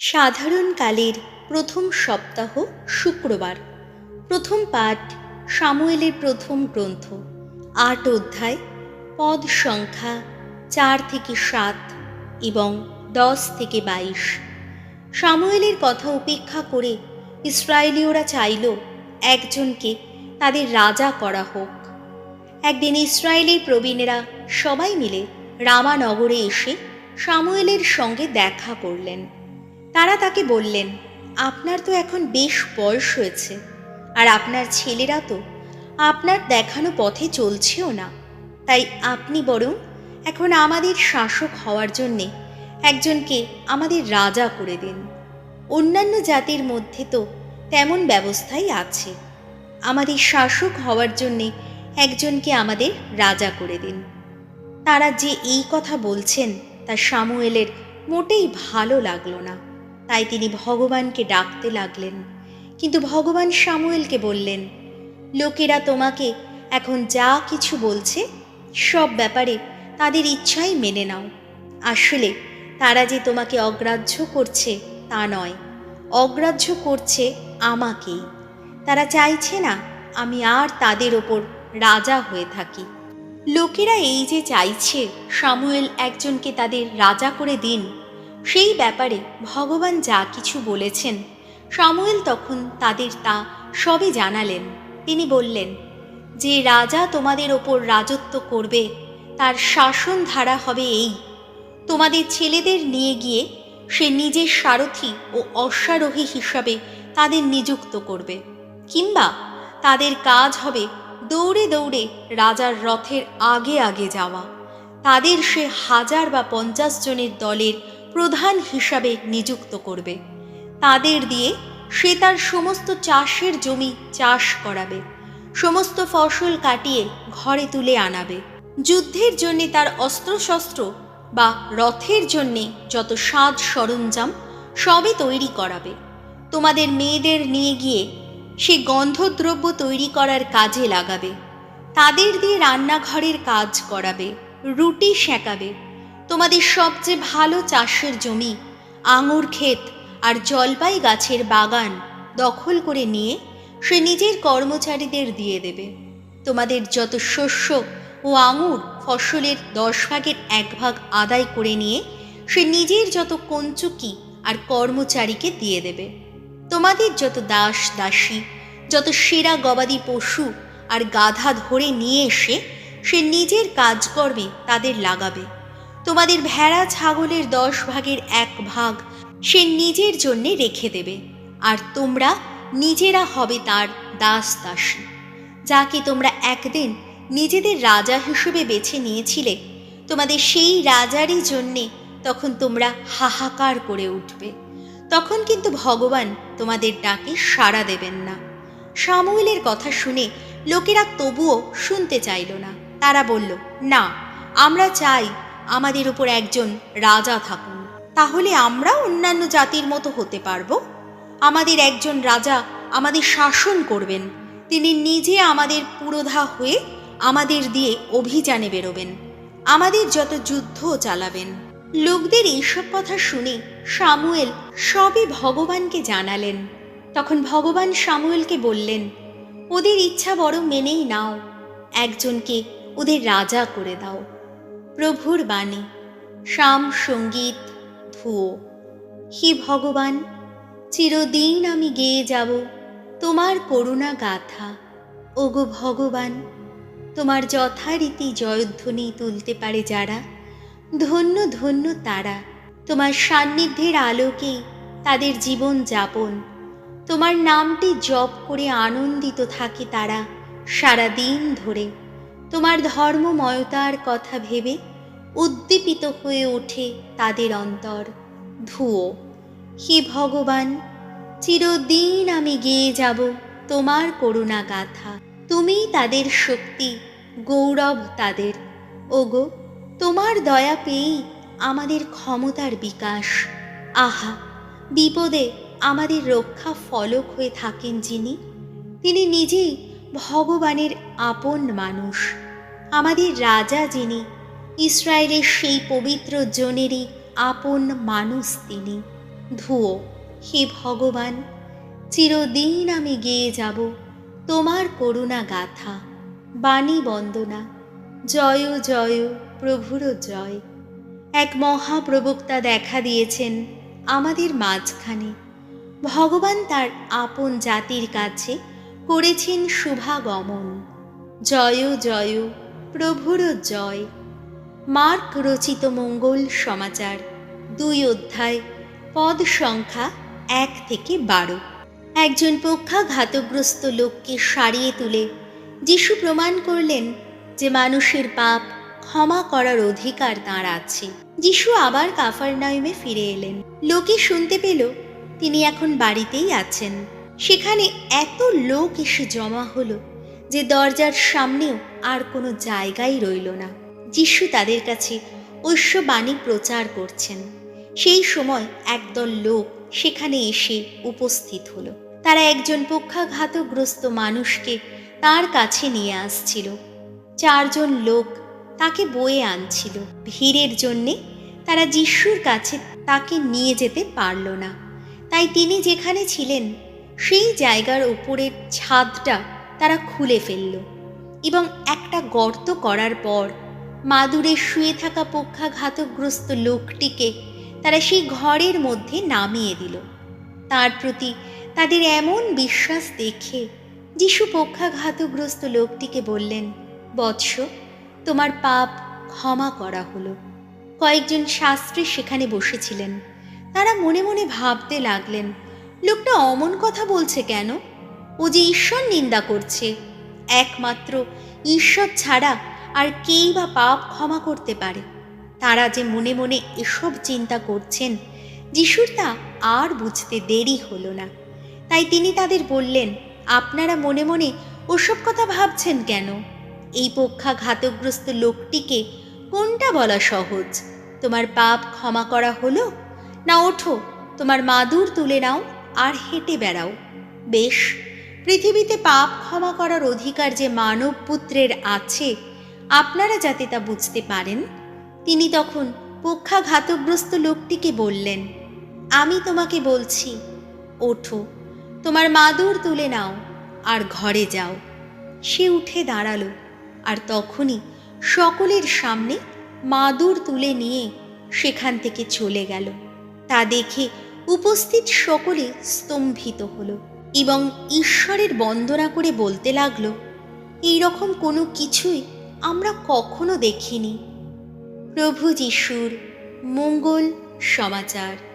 সাধারণকালের প্রথম সপ্তাহ শুক্রবার। প্রথম পাঠ সামুয়েলের প্রথম গ্রন্থ। আট অধ্যায়, পদ সংখ্যা চার থেকে সাত এবং দশ থেকে বাইশ। সামুয়েলের কথা উপেক্ষা করে ইসরায়েলীয়রা চাইল একজনকে তাদের রাজা করা হোক। একদিন ইসরায়েলের প্রবীণেরা সবাই মিলে রামানগরে এসে সামুয়েলের সঙ্গে দেখা করলেন। তারা তাকে বললেন, আপনার তো এখন বেশ বয়স হয়েছে, আর আপনার ছেলেরা তো আপনার দেখানো পথে চলছেও না। তাই আপনি বরং এখন আমাদের শাসক হওয়ার জন্যে একজনকে আমাদের রাজা করে দিন। অন্যান্য জাতির মধ্যে তো তেমন ব্যবস্থাই আছে। আমাদের শাসক হওয়ার জন্যে একজনকে আমাদের রাজা করে দিন। তারা যে এই কথা বলছেন তা সামুয়েলের মোটেই ভালো লাগল না। তাই তিনি ভগবানকে ডাকতে লাগলেন। কিন্তু ভগবান সামুয়েলকে বললেন, লোকেরা তোমাকে এখন যা কিছু বলছে, সব ব্যাপারে তাদের ইচ্ছাই মেনে নাও। আসলে তারা যে তোমাকে অগ্রাহ্য করছে তা নয়। অগ্রাহ্য করছে আমাকেই। তারা চাইছে না আমি আর তাদের ওপর রাজা হয়ে থাকি। লোকেরা এই যে চাইছে, সামুয়েল একজনকে তাদের রাজা করে দিন। সেই ব্যাপারে ভগবান যা কিছু বলেছেন, সামুয়েল তখন তাদের তা সবই জানালেন। তিনি বললেন, যে রাজা তোমাদের ওপর রাজত্ব করবে, তার শাসন ধারা হবে এই। তোমাদের ছেলেদের নিয়ে গিয়ে সে নিজের সারথি ও অশ্বারোহী হিসাবে তাদের নিযুক্ত করবে। কিংবা তাদের কাজ হবে দৌড়ে দৌড়ে রাজার রথের আগে আগে যাওয়া। তাদের সে হাজার বা পঞ্চাশ জনের দলের প্রধান হিসাবে নিযুক্ত করবে। তাদের দিয়ে সে তার সমস্ত চাষের জমি চাষ করাবে। সমস্ত ফসল কাটিয়ে ঘরে তুলে আনাবে। যুদ্ধের জন্যে তার অস্ত্রশস্ত্র বা রথের জন্যে যত সাজ সরঞ্জাম সবই তৈরি করাবে। তোমাদের মেয়েদের নিয়ে গিয়ে সে গন্ধদ্রব্য তৈরি করার কাজে লাগাবে। তাদের দিয়ে রান্নাঘরের কাজ করাবে, রুটি সেঁকাবে তোমাদের সবচেয়ে ভালো চাষের জমি, আঙুর ক্ষেত আর জলপাই গাছের বাগান দখল করে নিয়ে সে নিজের কর্মচারীদের দিয়ে দেবে। তোমাদের যত শস্য ও আঙুর ফসলের দশ ভাগের এক ভাগ আদায় করে নিয়ে সে নিজের যত কঞ্চুকি আর কর্মচারীকে দিয়ে দেবে। তোমাদের যত দাস দাসী, যত সেরা গবাদি পশু আর গাধা ধরে নিয়ে এসে সে নিজের কাজকর্মে তাদের লাগাবে। তোমাদের ভেড়া ছাগলের দশ ভাগের এক ভাগ সে নিজের জন্যে রেখে দেবে, আর তোমরা নিজেরা হবে তার দাস দাসী যাকে তোমরা একদিন নিজেদের রাজা হিসেবে বেছে নিয়েছিলে, তোমাদের সেই রাজারই জন্যে তখন তোমরা হাহাকার করে উঠবে। তখন কিন্তু ভগবান তোমাদের ডাকে সাড়া দেবেন না। সামুয়েলের কথা শুনে লোকেরা তবুও শুনতে চাইল না। তারা বলল, না, আমরা চাই আমাদের উপর একজন রাজা থাকুন। তাহলে আমরা অন্যান্য জাতির মতো হতে পারব। আমাদের একজন রাজা আমাদের শাসন করবেন। তিনি নিজে আমাদের পুরোধা হয়ে আমাদের দিয়ে অভিযানে বেরোবেন। আমাদের যত যুদ্ধ চালাবেন। লোকদের এইসব কথা শুনে সামুয়েল সবই ভগবানকে জানালেন। তখন ভগবান সামুয়েলকে বললেন, ওদের ইচ্ছা বড় মেনেই নাও। একজনকে ওদের রাজা করে দাও। প্রভুর বাণী। শাম সংগীত ধুয়ো হি ভগবান, চিরদিন আমি গেয়ে যাব তোমার করুণা গাথা। ওগো ভগবান, তোমার যথারীতি জয়ধ্বনি তুলতে পারে যারা, ধন্য ধন্য তারা। তোমার সান্নিধ্যের আলোকেই তাদের জীবন যাপন। তোমার নামটি জপ করে আনন্দিত থাকে তারা সারা দিন ধরে। তোমার ধর্মময়তার কথা ভেবে উদ্দীপিত হয়ে ওঠে তাদের অন্তর। ধুয়ো, হে ভগবান, চিরদিন আমি গেয়ে যাব তোমার করুণা গাথা। তুমি তাদের শক্তি, গৌরব তাদের। ওগো, তোমার দয়া পেয়েই আমাদের ক্ষমতার বিকাশ। আহা, বিপদে আমাদের রক্ষা ফলক হয়ে থাকেন যিনি। তিনি নিজেই ভগবানের আপন মানুষ। আমাদের রাজা যিনি ইসরায়েলের সেই পবিত্র জনেরই আপন মানুষ তিনি। ধুয়ো হে ভগবান, চিরদিন আমি গেয়ে যাব তোমার করুণা গাথা, বাণী বন্দনা, জয় জয় প্রভুর জয়। এক মহাপ্রবক্তা দেখা দিয়েছেন আমাদের মাঝখানে। ভগবান তার আপন জাতির কাছে করেছেন শুভাগমন। জয় জয় প্রভুর জয়। মার্ক রচিত মঙ্গল সমাচার, দুই অধ্যায়, পদ সংখ্যা এক থেকে বারো। একজন পক্ষাঘাতগ্রস্ত লোককে সারিয়ে তুলে যিশু প্রমাণ করলেন যে মানুষের পাপ ক্ষমা করার অধিকার তাঁর আছে। যিশু আবার কাফারনাইমে ফিরে এলেন। লোকে শুনতে পেল, তিনি এখন বাড়িতেই আছেন। সেখানে এত লোক এসে জমা হলো যে দরজার সামনেও আর কোনো জায়গাই রইল না। যিশু তাদের কাছে ঐশ্ববাণী প্রচার করছেন। সেই সময় একদল লোক সেখানে এসে উপস্থিত হলো। তারা একজন পক্ষাঘাতগ্রস্ত মানুষকে তার কাছে নিয়ে আসছিল। চারজন লোক তাকে বয়ে আনছিল। ভিড়ের জন্যে তারা যিশুর কাছে তাকে নিয়ে যেতে পারল না। তাই তিনি যেখানে ছিলেন, সেই জায়গার উপরের ছাদটা তারা খুলে ফেলল এবং একটা গর্ত করার পর মাদুরে শুয়ে থাকা পক্ষাঘাতগ্রস্ত লোকটিকে তারা সেই ঘরের মধ্যে নামিয়ে দিল। তার প্রতি তাদের এমন বিশ্বাস দেখে যিশু পক্ষাঘাতগ্রস্ত লোকটিকে বললেন, বৎস, তোমার পাপ ক্ষমা করা হলো। কয়েকজন শাস্ত্রী সেখানে বসেছিলেন। তারা মনে মনে ভাবতে লাগলেন, লোকটা অমন কথা বলছে কেন? ও যে ঈশ্বর নিন্দা করছে। একমাত্র ঈশ্বর ছাড়া আর কেই বা পাপ ক্ষমা করতে পারে। তারা যে মনে মনে এসব চিন্তা করছেন, যিশুর তা আর বুঝতে দেরি হলো না। তাই তিনি তাদের বললেন, আপনারা মনে মনে ওসব কথা ভাবছেন কেন? এই পক্ষাঘাতগ্রস্ত লোকটিকে কোনটা বলা সহজ? তোমার পাপ ক্ষমা করা হলো? না, ওঠো, তোমার মাদুর তুলে নাও আর হেঁটে বেড়াও। বেশ, পৃথিবীতে পাপ ক্ষমা করার অধিকার যে মানব পুত্রের আছে আপনারা যাতে তা বুঝতে পারেন, তিনি তখন পক্ষাঘাতগ্রস্ত লোকটিকে বললেন, আমি তোমাকে বলছি, ওঠো, তোমার মাদুর তুলে নাও আর ঘরে যাও। সে উঠে দাঁড়াল আর তখনই সকলের সামনে মাদুর তুলে নিয়ে সেখান থেকে চলে গেল। তা দেখে উপস্থিত সকলে স্তম্ভিত হলো এবং ঈশ্বরের বন্দনা করে বলতে লাগল এই রকম কোনো কিছুই আমরা কখনো দেখিনি। প্রভু যিশুর মঙ্গল সমাচার।